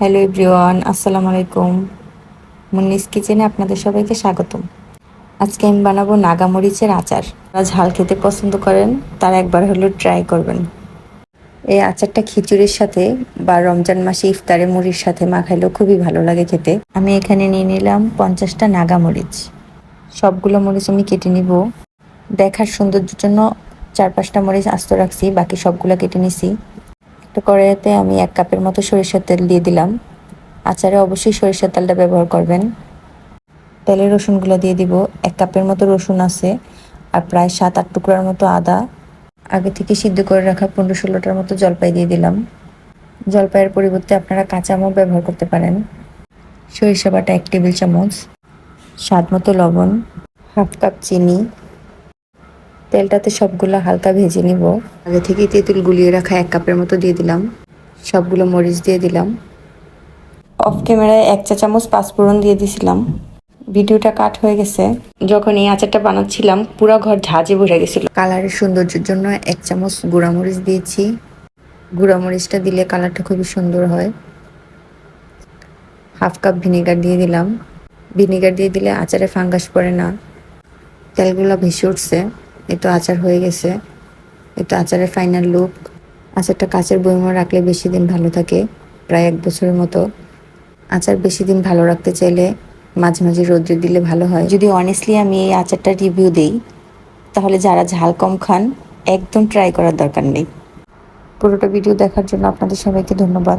Hello everyone, আসসালামু আলাইকুম। মুন্নিস কিচেনে আপনাদের সবাইকে স্বাগতম। আজকে আমি বানাবো নাগামরিচের আচার। যারা ঝাল খেতে পছন্দ করেন, তারা একবার হলেও ট্রাই করবেন। এই আচারটা খিচুড়ির সাথে বা রমজান মাসে ইফতারে মুড়ির সাথে মাখাইলেও খুবই ভালো লাগে খেতে। আমি এখানে নিয়ে নিলাম পঞ্চাশটা নাগামরিচ সবগুলো মরিচ আমি কেটে নিব। দেখার সৌন্দর্যের জন্য চার পাঁচটা মরিচ আস্ত রাখছি, বাকি সবগুলো কেটে নিছি। একটা কড়াইতে আমি এক কাপের মতো সরিষার তেল দিয়ে দিলাম। আচারে অবশ্যই সরিষার তেলটা ব্যবহার করবেন। তেলে রসুনগুলো দিয়ে দিব। এক কাপের মতো রসুন আছে আর প্রায় সাত আট টুকরার মতো আদা। আগে থেকে সিদ্ধ করে রাখা পনেরো ষোলোটার মতো জলপাই দিয়ে দিলাম। জলপাইয়ের পরিবর্তে আপনারা কাঁচামো ব্যবহার করতে পারেন। সরিষা বাটা এক টেবিল চামচ। স্বাদ মতো লবণ, হাফ কাপ চিনি তেলটাতে সবগুলো হালকা ভেজে নিব। আগে থেকে তেঁতুল গুলিয়ে রাখা এক কাপের মতো দিয়ে দিলাম। সবগুলো মরিচ দিয়ে দিলাম। অফ ক্যামেরায় এক চা চামচ পাঁচফোড়ন দিয়ে দিছিলাম। ভিডিওটা কাট হয়ে গেছে। যখন এই আচারটা বানাচ্ছিলাম পুরো ঘর ঝাঁঝে ভরে গেছিল। কালারের সৌন্দর্যের জন্য এক চামচ গুঁড়ামরিচ দিয়েছি। গুঁড়ামরিচটা দিলে কালারটা খুবই সুন্দর হয়। হাফ কাপ ভিনেগার দিয়ে দিলাম। ভিনেগার দিয়ে দিলে আচারে ফাঙ্গাস পড়ে না। তেলগুলো ভেসে উঠছে। এ তো আচার হয়ে গেছে। এ তো আচারের ফাইনাল লুক আচারটা কাচের বইমা রাখলে বেশি দিন ভালো থাকে, প্রায় এক বছরের মতো। আচার বেশি দিন ভালো রাখতে চাইলে মাঝে মাঝে রোদ্রে দিলে ভালো হয়। যদি অনেস্টলি আমি এই আচারটা রিভিউ দিই, তাহলে যারা ঝাল কম খান, একদম ট্রাই করার দরকার নেই। পুরোটা ভিডিও দেখার জন্য আপনাদের সবাইকে ধন্যবাদ।